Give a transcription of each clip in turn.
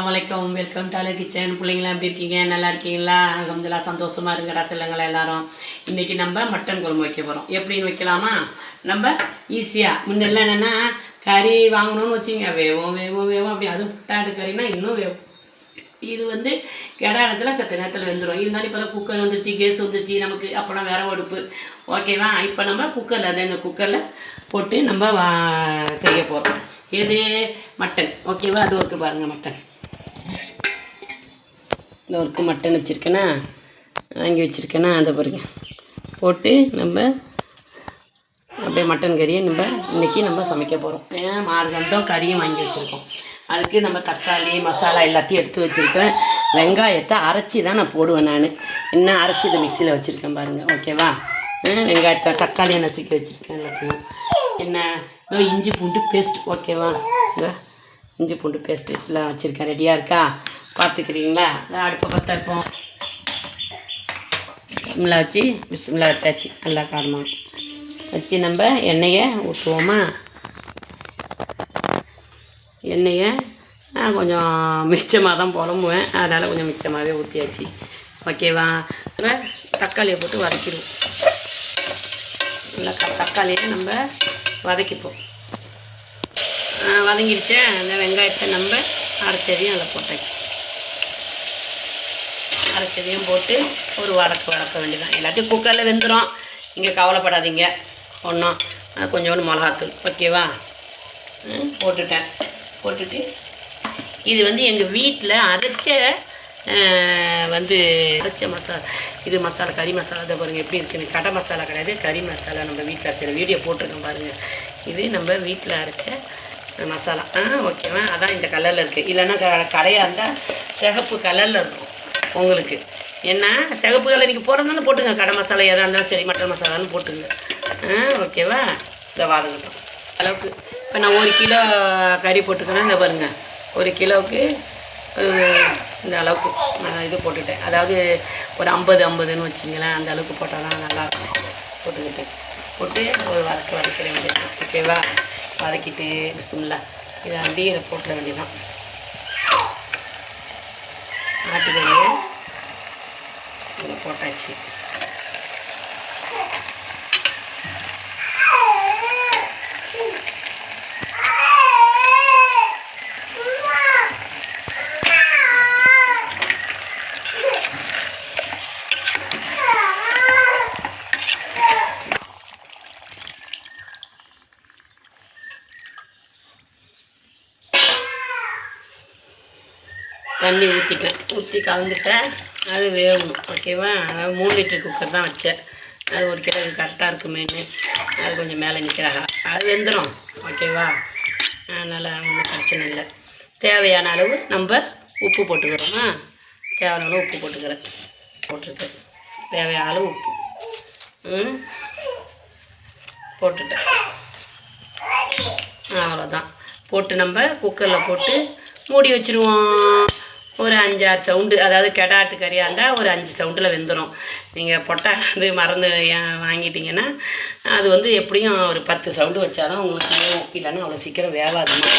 வணக்கம் welcome dollar kitchen பிள்ளைங்களாம் எப்படி இருக்கீங்க? நல்லா இருக்கீங்களா? அகமதுல்லா சந்தோஷமாக இருங்கடா செல்லுங்களா எல்லாரும். இன்னைக்கு நம்ம மட்டன் குழம்பு வைக்க போகிறோம் எப்படின்னு வைக்கலாமா? நம்ம ஈஸியாக முன்னெல்லாம் என்னென்னா கறி வாங்கணும்னு வச்சிங்க. வேவும் வேவும் வேவும். அப்படி அதுவும் புட்டாடு கறினா இன்னும் வேவும். இது வந்து கிடா இடத்துல சத்த நேரத்தில் வெந்துடும் இருந்தாலும் இப்போ தான் குக்கர் வந்துருச்சு கேஸ் வந்துருச்சு. நமக்கு அப்போலாம் வேற ஒடுப்பு ஓகேவா இப்போ நம்ம குக்கரில் அதை இந்த குக்கரில் போட்டு நம்ம வா செய்ய போகிறோம் எது? மட்டன். ஓகேவா அது ஒர்க்கு பாருங்கள் மட்டன். இந்த ஒருக்கு மட்டன் வச்சுருக்கேனா? வாங்கி வச்சுருக்கேனா? அதை பாருங்க. போட்டு நம்ம அப்படியே மட்டன் கறியை நம்ம இன்றைக்கி நம்ம சமைக்க போகிறோம் ஏன்? மார்கண்டம் கறியும் வாங்கி வச்சுருக்கோம். அதுக்கு நம்ம தக்காளி மசாலா எல்லாத்தையும் எடுத்து வச்சுருக்கேன் வெங்காயத்தை அரைச்சி தான் நான் போடுவேன் நான். என்ன அரைச்சி இதை மிக்சியில் வச்சுருக்கேன் பாருங்கள் ஓகேவா வெங்காயத்தை தக்காளியை நசுக்கி வச்சுருக்கேன் எல்லாத்தையும். என்ன? இதோ இஞ்சி பூண்டு பேஸ்ட் ஓகேவா இஞ்சி பூண்டு பேஸ்ட்டு எல்லாம் வச்சுருக்கேன். ரெடியாக இருக்கா? பார்த்துக்கிறீங்களா? இதான் அடுப்பை பற்ற இருப்போம் பிஸ்மில்லா வச்சு பிஸ்மில்லா வச்சாச்சு. நல்லா காரமாக வச்சு நம்ம எண்ணெயை ஊற்றுவோமா எண்ணெயை நான் கொஞ்சம் மிச்சமாக தான் புலம்புவேன். அதனால் கொஞ்சம் மிச்சமாகவே ஊற்றியாச்சு ஓகேவா? தக்காளியை போட்டு வதக்கிடுவோம். நல்லா தக்காளியை நம்ம வதக்கிப்போம். வதங்கிடுச்சு அந்த வெங்காயத்தை நம்ம அரைச்சதையும் அதில் போட்டாச்சு. அரைச்சதையும் போட்டு ஒரு வதக்க வதக்க வேண்டியதான் எல்லாத்தையும் குக்கரில் வெந்துடும் நீங்கள் கவலைப்படாதீங்க. ஒன்றும் கொஞ்சோண்டு மிளகாத்தூள். ஓகேவா? போட்டுட்டேன். போட்டுட்டு இது வந்து எங்கள் வீட்டில் அரைச்ச வந்து அரைச்ச மசாலா இது மசாலா கறி மசாலா. தான் பாருங்கள் எப்படி இருக்குன்னு கடை மசாலா கிடையாது. கறி மசாலா நம்ம வீட்டில் அரைச்ச வீடியோ போட்டிருக்கோம் பாருங்கள் இது நம்ம வீட்டில் அரைச்ச மசாலா. ஆ ஓகேவா அதான் இந்த கலரில் இருக்குது இல்லைன்னா க கடையாக இருந்தால் சிகப்பு கலரில் இருக்கும் உங்களுக்கு. என்ன சிகப்பு கலர் நீங்கள் போடுறதுனால போட்டுங்க கடை மசாலா எதாக இருந்தாலும் சரி மட்டன் மசாலான்னு போட்டுங்க ஆ ஓகேவா இதை வாதங்கட்டும் அளவுக்கு. இப்போ நான் ஒரு கிலோ கறி போட்டுக்கிறேன். இந்த பாருங்க. ஒரு கிலோவுக்கு இந்த அளவுக்கு நான் இது போட்டுட்டேன். அதாவது ஒரு ஐம்பது ஐம்பதுன்னு வச்சிங்களேன். அந்த அளவுக்கு போட்டால் தான் நல்லாயிருக்கும் போட்டுக்கிட்டு. போட்டு ஒரு வதக்க வரைக்கிறேன் ஓகேவா வதக்கிட்டு பிசுமில்லா இதை அப்படியே இதை போட்டுற வேண்டியதான் ஆட்டுக்கறியை இதில் போட்டாச்சு. தண்ணி ஊற்றிட்டேன் ஊற்றி கலந்துட்டேன். அது வேகணும் ஓகேவா? அதாவது மூணு லிட்டர் குக்கர் தான் வச்சேன். அது ஒரு கிலோ கரெக்டாக இருக்குமேன்னு. அது கொஞ்சம் மேலே நிற்கிறாங்க. அது வெந்துடும் ஓகேவா? அதனால் ஒன்றும் பிரச்சனை இல்லை. தேவையான அளவு நம்ம உப்பு போட்டுக்கிறோமா? தேவையான அளவு உப்பு போட்டுக்கிறேன். போட்டிருக்கேன். தேவையான அளவு உப்பு. போட்டுட்டேன். அவ்வளோதான் போட்டு நம்ம குக்கரில் போட்டு மூடி வச்சுருவோம். ஒரு அஞ்சாறு சவுண்டு அதாவது கெடாட்டு கறியாக இருந்தால் ஒரு அஞ்சு சவுண்டில் வெந்துடும் நீங்கள் பொட்டா வந்து மறந்து ஏன் வாங்கிட்டீங்கன்னா அது வந்து எப்படியும் ஒரு பத்து சவுண்டு வச்சாதான் உங்களுக்கு வேகும் இல்லைன்னா அவ்வளோ சீக்கிரம் வேகாதுமா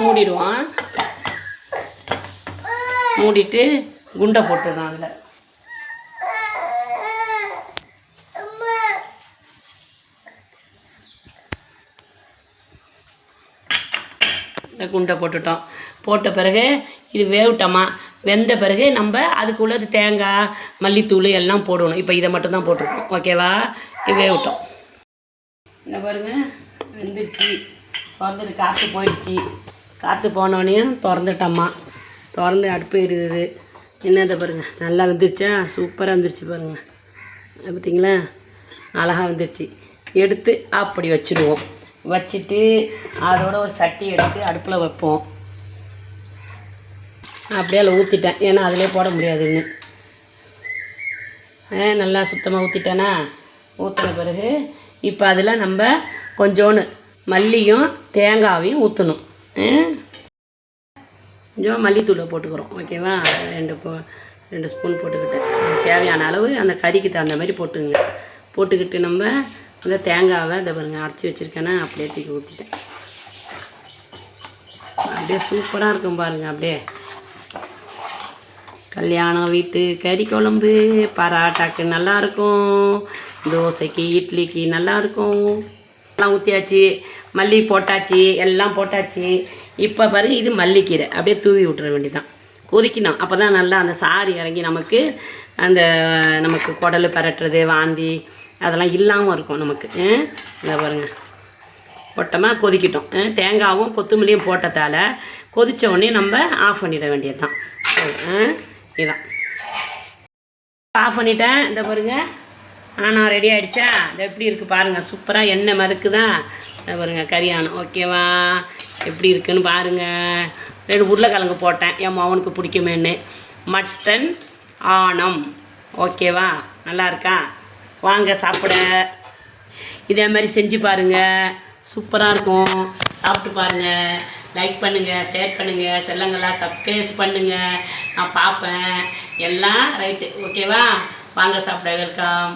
மூடிடுவான்? மூடிட்டு குண்டை போட்டுடுறான் அதில் இந்த குண்டை போட்டுட்டோம். போட்ட பிறகு இது வேவிட்டோமா? வெந்த பிறகு நம்ம அதுக்குள்ளது தேங்காய் மல்லித்தூள் எல்லாம் போடணும். இப்போ இதை மட்டும் தான் போட்டிருக்கோம். ஓகேவா இது வேவிட்டோம். இந்த பாருங்க வெந்துருச்சு. திறந்துட்டு காற்று போயிடுச்சு. காற்று போனோடனையும் திறந்துட்டோம்மா திறந்து அடுப்பு எரியுது என்னதை பாருங்க நல்லா வெந்துருச்சா? சூப்பராக வந்துருச்சு பாருங்கள் பார்த்தீங்களா அழகாக வந்துருச்சு. எடுத்து அப்படி வச்சுடுவோம். வச்சுட்டு அதோட ஒரு சட்டி எடுத்து அடுப்பில் வைப்போம். அப்படியே அதில் ஊற்றிட்டேன் ஏன்னா அதிலே போட முடியாதுன்னு. ஆ, நல்லா சுத்தமாக ஊற்றிட்டேனா ஊற்றின பிறகு இப்போ அதில் நம்ம கொஞ்சோண்டு மல்லியும் தேங்காவையும் ஊற்றணும் கொஞ்சம் மல்லித்தூளை போட்டுக்கிறோம். ஓகேவா? ரெண்டு போ ரெண்டு ஸ்பூன் போட்டுக்கிட்டேன் தேவையான அளவு அந்த கறிக்கு தகுந்த மாதிரி போட்டுங்க. போட்டுக்கிட்டு நம்ம இந்த தேங்காவை இதை பாருங்க அரைச்சி வச்சுருக்கேன்னா அப்படியே தூக்கி ஊற்றிட்டேன் அப்படியே சூப்பராக இருக்கும் பாருங்கள் அப்படியே. கல்யாணம் வீட்டு கறி குழம்பு பராட்டாக்கு நல்லாயிருக்கும். தோசைக்கு இட்லிக்கு நல்லா இருக்கும் எல்லாம் ஊற்றியாச்சு மல்லி போட்டாச்சு எல்லாம் போட்டாச்சு. இப்போ பாரு இது மல்லிக்கீரை. அப்படியே தூவி விட்டுற வேண்டியதான் கொதிக்கணும். அப்போ தான் நல்லா அந்த சாறு இறங்கி நமக்கு அந்த நமக்கு குடல் பரட்டுறது வாந்தி அதெல்லாம் இல்லாமல் இருக்கும் நமக்கு இதை பாருங்கள் போட்டோமா கொதிக்கட்டும் தேங்காவும் கொத்தமல்லியும் போட்டதால் கொதித்த உடனே நம்ம ஆஃப் பண்ணிட வேண்டியது தான் இதான். ஆஃப் பண்ணிட்டேன். இந்த பாருங்கள் ஆனால் ரெடி ஆகிடுச்சா இது எப்படி இருக்குது பாருங்கள் சூப்பராக எண்ணெய் மறுக்குதான் இந்த பாருங்க கரியானம் ஓகேவா எப்படி இருக்குன்னு பாருங்கள் ரெண்டு உருளைக்கிழங்கு போட்டேன். என் மவனுக்கு பிடிக்குமேன்னு. மட்டன் ஆணம். ஓகேவா நல்லா இருக்கா? வாங்க சாப்பிட. இதே மாதிரி செஞ்சு பாருங்கள் சூப்பராக இருக்கும். சாப்பிட்டு பாருங்கள் லைக் பண்ணுங்கள் ஷேர் பண்ணுங்கள் செல்லங்கள்லாம் சப்ஸ்கிரைப் பண்ணுங்கள் நான் பார்ப்பேன். எல்லாம் ரைட்டு ஓகேவா வாங்க சாப்பிட. வெல்கம்